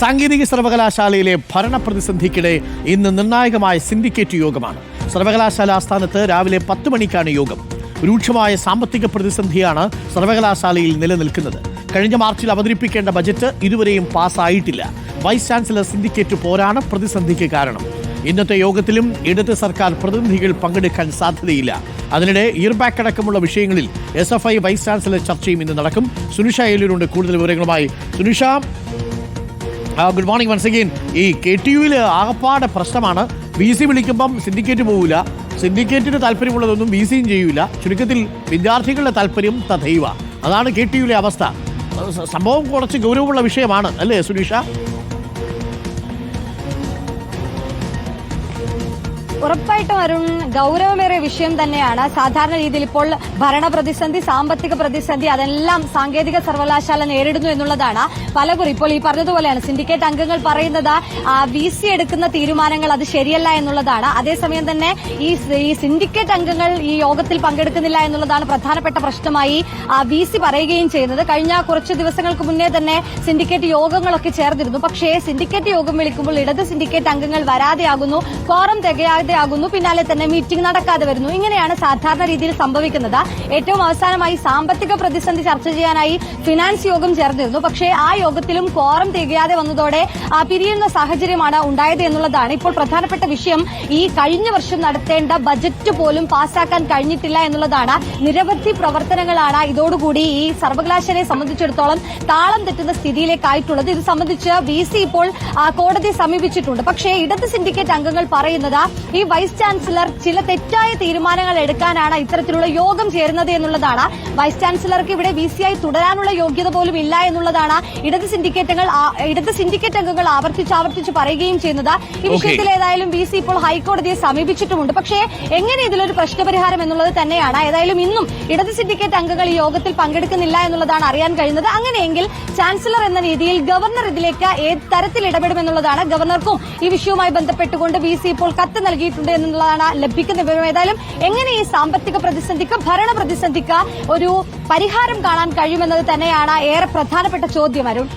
സാങ്കേതിക സർവകലാശാലയിലെ ഭരണ പ്രതിസന്ധിക്കിടെ ഇന്ന് നിർണായകമായ സിൻഡിക്കേറ്റ് യോഗമാണ്. സർവകലാശാല ആസ്ഥാനത്ത് രാവിലെ പത്ത് മണിക്കാണ് യോഗം. രൂക്ഷമായ സാമ്പത്തിക പ്രതിസന്ധിയാണ് സർവകലാശാലയിൽ നിലനിൽക്കുന്നത്. കഴിഞ്ഞ മാർച്ചിൽ അവതരിപ്പിക്കേണ്ട ബജറ്റ് ഇതുവരെയും പാസ്സായിട്ടില്ല. വൈസ് ചാൻസലർ സിൻഡിക്കേറ്റ് പോരാണ് പ്രതിസന്ധിക്ക് കാരണം. ഇന്നത്തെ യോഗത്തിലും ഇടത് സർക്കാർ പ്രതിനിധികൾ പങ്കെടുക്കാൻ സാധ്യതയില്ല. അതിനിടെ ഇയർബാക്ക് അടക്കമുള്ള വിഷയങ്ങളിൽ S F I vice chancellor ചർച്ചയും ഇന്ന് നടക്കും. സുനിഷ ഏലൂരുണ്ട് കൂടുതൽ വിവരങ്ങളുമായി. Sunisha good morning once again ഈ കെ ടി യുവിൽ ആകപ്പാടെ പ്രശ്നമാണ്. ബി സി വിളിക്കുമ്പം സിൻഡിക്കേറ്റ് പോവില്ല സിൻഡിക്കേറ്റിന് താല്പര്യമുള്ളതൊന്നും ബി സിയും ചെയ്യൂല. ചുരുക്കത്തിൽ വിദ്യാർത്ഥികളുടെ താല്പര്യം തഥൈവ. അതാണ് കെ ടി യുവിലെ അവസ്ഥ. സംഭവം കുറച്ച് ഗൗരവമുള്ള വിഷയമാണ് അല്ലേ സുനീഷ? ഉറപ്പായിട്ടും അരുൺ ഗൗരവമേറിയ വിഷയം തന്നെയാണ്. സാധാരണ രീതിയിൽ ഇപ്പോൾ ഭരണ പ്രതിസന്ധി സാമ്പത്തിക പ്രതിസന്ധി അതെല്ലാം സാങ്കേതിക സർവകലാശാല നേരിടുന്നു എന്നുള്ളതാണ് പലകുറി ഇപ്പോൾ ഈ പറഞ്ഞതുപോലെയാണ്. സിൻഡിക്കേറ്റ് അംഗങ്ങൾ പറയുന്നത് വി സി എടുക്കുന്ന തീരുമാനങ്ങൾ അത് ശരിയല്ല എന്നുള്ളതാണ്. അതേസമയം തന്നെ ഈ സിൻഡിക്കേറ്റ് അംഗങ്ങൾ ഈ യോഗത്തിൽ പങ്കെടുക്കുന്നില്ല എന്നുള്ളതാണ് പ്രധാനപ്പെട്ട പ്രശ്നമായി വി സി പറയുകയും ചെയ്യുന്നത്. കഴിഞ്ഞ കുറച്ച് ദിവസങ്ങൾക്ക് മുന്നേ തന്നെ സിൻഡിക്കേറ്റ് യോഗങ്ങളൊക്കെ ചേർന്നിരുന്നു. പക്ഷേ സിൻഡിക്കേറ്റ് യോഗം വിളിക്കുമ്പോൾ ഇടത് സിൻഡിക്കേറ്റ് അംഗങ്ങൾ വരാതെയാകുന്നു. കോറം തികയാതെയാകുന്നു പിന്നാലെ തന്നെ മീറ്റിംഗ് നടക്കാതെ വരുന്നു. ഇങ്ങനെയാണ് സാധാരണ രീതിയിൽ സംഭവിക്കുന്നത്. ഏറ്റവും അവസാനമായി സാമ്പത്തിക പ്രതിസന്ധി ചർച്ച ചെയ്യാനായി ഫിനാൻസ് യോഗം ചേർന്നിരുന്നു. പക്ഷേ ആ യോഗത്തിലും കോറം തികയാതെ വന്നതോടെ പിരിയുന്ന സാഹചര്യമാണ് ഉണ്ടായത് എന്നുള്ളതാണ് ഇപ്പോൾ പ്രധാനപ്പെട്ട വിഷയം. ഈ കഴിഞ്ഞ വർഷം നടത്തേണ്ട ബജറ്റ് പോലും പാസ്സാക്കാൻ കഴിഞ്ഞിട്ടില്ല എന്നുള്ളതാണ് നിരവധി പ്രവർത്തനങ്ങളാണ് ഇതോടുകൂടി ഈ സർവകലാശാലയെ സംബന്ധിച്ചിടത്തോളം താളം തെറ്റുന്ന സ്ഥിതിയിലേക്കായിട്ടുള്ളത്. ഇത് സംബന്ധിച്ച് വി സി ഇപ്പോൾ കോടതിയെ സമീപിച്ചിട്ടുണ്ട്. പക്ഷേ ഇടത് സിൻഡിക്കേറ്റ് അംഗങ്ങൾ പറയുന്നത് ഈ വൈസ് ചാൻസലർ ചില തെറ്റായ തീരുമാനങ്ങൾ എടുക്കാനാണ് ഇത്തരത്തിലുള്ള യോഗം ചേരുന്നത് എന്നുള്ളതാണ്. വൈസ് ചാൻസലർക്ക് ഇവിടെ വി സി ആയി തുടരാനുള്ള യോഗ്യത പോലും ഇല്ല എന്നുള്ളതാണ് ഇടത് സിൻഡിക്കേറ്റുകൾ ഇടത് സിൻഡിക്കേറ്റ് അംഗങ്ങൾ ആവർത്തിച്ച് ആവർത്തിച്ച് പറയുകയും ചെയ്യുന്നത്. ഈ വിഷയത്തിൽ ഏതായാലും വി സി ഇപ്പോൾ ഹൈക്കോടതിയെ സമീപിച്ചിട്ടുമുണ്ട്. പക്ഷേ എങ്ങനെ ഇതിലൊരു പ്രശ്നപരിഹാരം എന്നുള്ളത് തന്നെയാണ്. ഏതായാലും ഇന്നും ഇടത് സിൻഡിക്കേറ്റ് അംഗങ്ങൾ ഈ യോഗത്തിൽ പങ്കെടുക്കുന്നില്ല എന്നുള്ളതാണ് അറിയാൻ കഴിയുന്നത്. അങ്ങനെയെങ്കിൽ ചാൻസലർ എന്ന രീതിയിൽ ഗവർണർ ഇതിലേക്ക് ഏത് തരത്തിൽ ഇടപെടുമെന്നുള്ളതാണ് ഗവർണർക്കും ഈ വിഷയവുമായി ബന്ധപ്പെട്ടുകൊണ്ട് വി സി ഇപ്പോൾ കത്ത് നൽകിയിട്ടുണ്ട് എന്നുള്ളതാണ് ലഭിക്കുന്ന വിവരം. ഏതായാലും എങ്ങനെ ഈ സാമ്പത്തിക പ്രതിസന്ധിക്ക് ഭരണ പ്രതിസന്ധിക്ക് ഒരു പരിഹാരം കാണാൻ കഴിയുമെന്നത് തന്നെയാണ് ഏറെ പ്രധാനപ്പെട്ട ചോദ്യം അരുൺ.